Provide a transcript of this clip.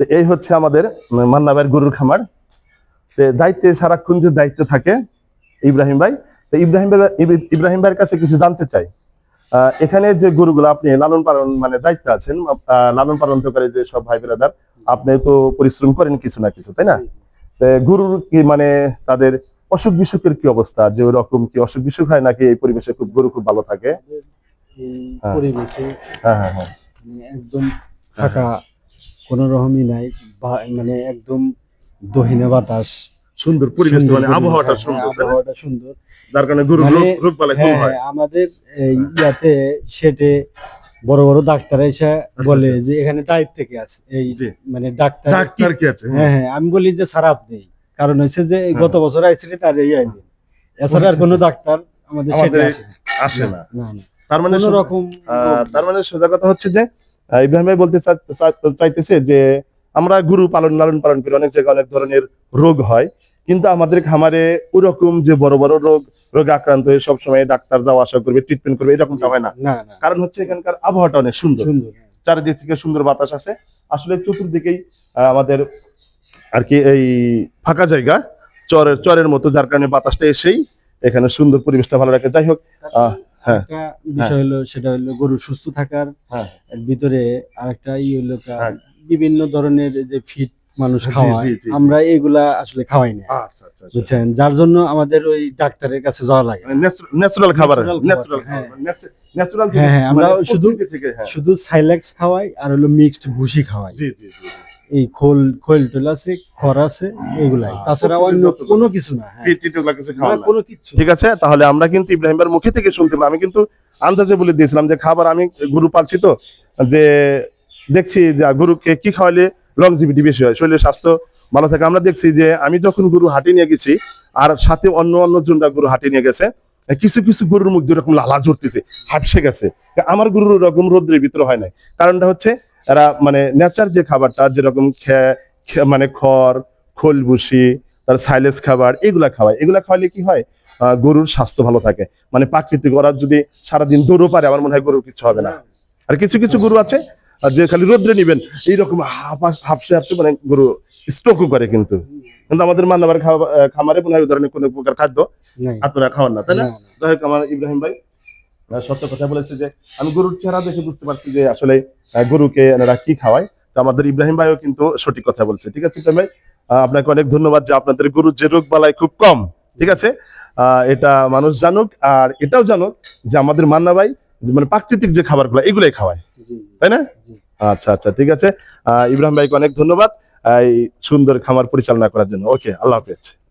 তো এই হচ্ছে আমাদের মান্না ভাইয়ের গরুর খামার। তো দায়িত্বে সারাক্ষণ যে দায়িত্ব থাকে ইব্রাহিম ভাই তো ইব্রাহিম ভাই ইব্রাহিম ভাইয়ের কাছে কিছু জানতে চাই। এখানে যে গরুগুলো আপনি লালন পালন মানে দায়িত্ব আছেন লালন পালন তো করে যে সব ভাই বেরাদার আপনি তো পরিশ্রম করেন কিছু না কিছু তাই না? গরুর কি মানে তাদের অসুখ বিসুখের কি অবস্থা? যে ওরকম কি অসুখ বিসুখ হয় নাকি এই পরিবেশে খুব গরু খুব ভালো থাকে? এই। পরিবেশে হ্যাঁ হ্যাঁ হ্যাঁ। একদম ফাঁকা কোনো রকমই নাই মানে একদম দহিনা বাতাস সুন্দর পরিবেশ মানে আবহাওয়াটা হ্যাঁ, সুন্দর আবহাওয়াটা সুন্দর। যার কারণে গরু মানে, রোগ বালাই কম হ্যাঁ হয়। আমাদের ইয়াতে সেটে বড় বড় ডাক্তার এসে বলে যে এখানে দায়িত্ব থেকে আছে? এই আচ্ছা, মানে ডাক্তার ডাক্তার কি আছে হ্যাঁ। হ্যাঁ আমি বলি যে খারাপ নেই। কারণ হচ্ছে যে গত বছর আইসিডেন্ট আর এই আইনি। এছাড়া আর কোনো ডাক্তার আমাদের সেটে আসে না। না। তার মানে কোনো রকম তার মানে সোজা কথা হচ্ছে যে ইব্রাহিম ভাই বলতে চাইতেছে যে আমরা গরু পালন লালন পালন করি অনেক জায়গায় অনেক ধরনের রোগ হয়। কিন্তু আমাদের খামারে ওরকম যে বড় বড় রোগ রোগে আক্রান্ত হয়ে সবসময় ডাক্তার যাওয়া আসা করবে ট্রিটমেন্ট করবে এরকমটা হয় না। কারণ হচ্ছে এখানকার আবহাওয়াটা অনেক সুন্দর। সুন্দর চারিদিক থেকে সুন্দর বাতাস আছে। আসলে চতুর্দিকেই আমাদের আর কি এই ফাঁকা জায়গা চরের চরের মতো যার কারণে বাতাসটা এসেই এখানে সুন্দর পরিবেশটা ভালো রাখে। যাই হোক আহ, হ্যাঁ। একটা বিষয় হলো সেটা হলো গরু সুস্থ থাকার হ্যাঁ। ভিতরে আরেকটা ই হলো হ্যাঁ। বিভিন্ন ধরনের যে ফিট মানুষ খাওয়ায়। আমরা এগুলা আসলে খাওয়াই না আচ্ছা আচ্ছা বুঝছেন যার জন্য আমাদের ওই ডাক্তারের কাছে যাওয়া লাগে ন্যাচারাল খাবার Natural ন্যাচারাল হ্যাঁ। ন্যাচারাল হ্যাঁ, হ্যাঁ, আমরা শুধু- থেকে হ্যাঁ শুধু সাইলেক্স খাওয়াই আর হলো মিক্সড ভুসি খাওয়াই জি জি জি এই খোল খোল টোল আছে খড় আছে এগুলাই। তাছাড়া অন্য কোনো কিছু না হ্যাঁ। কোনো কিছু ঠিক আছে তাহলে আমরা কিন্তু ইব্রাহিমের মুখে থেকে শুনতে আমি কিন্তু আন্দাজে বলে দিয়েছিলাম যে খাবার আমি গরু পালছি তো যে দেখছি যে গরুকে কি খাওয়ালে লংজিভিটি বেশি হয় শরীরের স্বাস্থ্য ভালো থাকে। আমরা দেখছি যে আমি যখন গরু হাটে নিয়ে গেছি আর সাথে অন্য অন্য জনরা গরু হাটে নিয়ে গেছে কিছু কিছু গরুর মধ্যে এরকম লালা ঝরতেছে, হাফসে গেছে। আমার গরুর ওরকম রোদ্রের ভিতরে হয় নাই। কারণটা হচ্ছে এরা মানে নেচার যে খাবারটা, যেরকম মানে খড় খোল ভুসি তার সাইলেস খাবার, এগুলা খাওয়ায়। এগুলা খাওয়ালে কি হয়? গরুর স্বাস্থ্য ভালো থাকে। মানে প্রাকৃতিক, ওরা যদি সারাদিন দৌড়ও পারে, আমার মনে হয় গরুর কিছু হবে না। আর কিছু কিছু গরু আছে আর যে খালি রোদ্রে নিবেন এইরকম হাফসে হাফসে মানে গরু স্ট্রোকও করে কিন্তু। কিন্তু আমাদের মান্নাবার খামারে মনে হয় ধরনের কোনো প্রকার খাদ্য আপনারা খাওয়ান না তাই না। যাই হোক আমার ইব্রাহিম ভাই সত্য কথা বলেছে যে আমি গরুর চেহারা দেখে বুঝতে পারছি যে আসলে গরুকে এনারা কি খাওয়ায়। তো আমাদের ইব্রাহিম ভাইও কিন্তু সঠিক কথা বলছে ঠিক আছে ভাই? আপনাকে অনেক ধন্যবাদ যে আপনাদের গরুর যে রোগ বালাই খুব কম ঠিক আছে? আহ, এটা মানুষ জানুক আর এটাও জানুক যে আমাদের মান্না ভাই মানে প্রাকৃতিক যে খাবারগুলো এগুলাই খাওয়ায়। তাই না? আচ্ছা আচ্ছা ঠিক আছে। আহ, ইব্রাহিম ভাইকে অনেক ধন্যবাদ এই সুন্দর খামার পরিচালনা করার জন্য। ওকে আল্লাহ হাফেজ।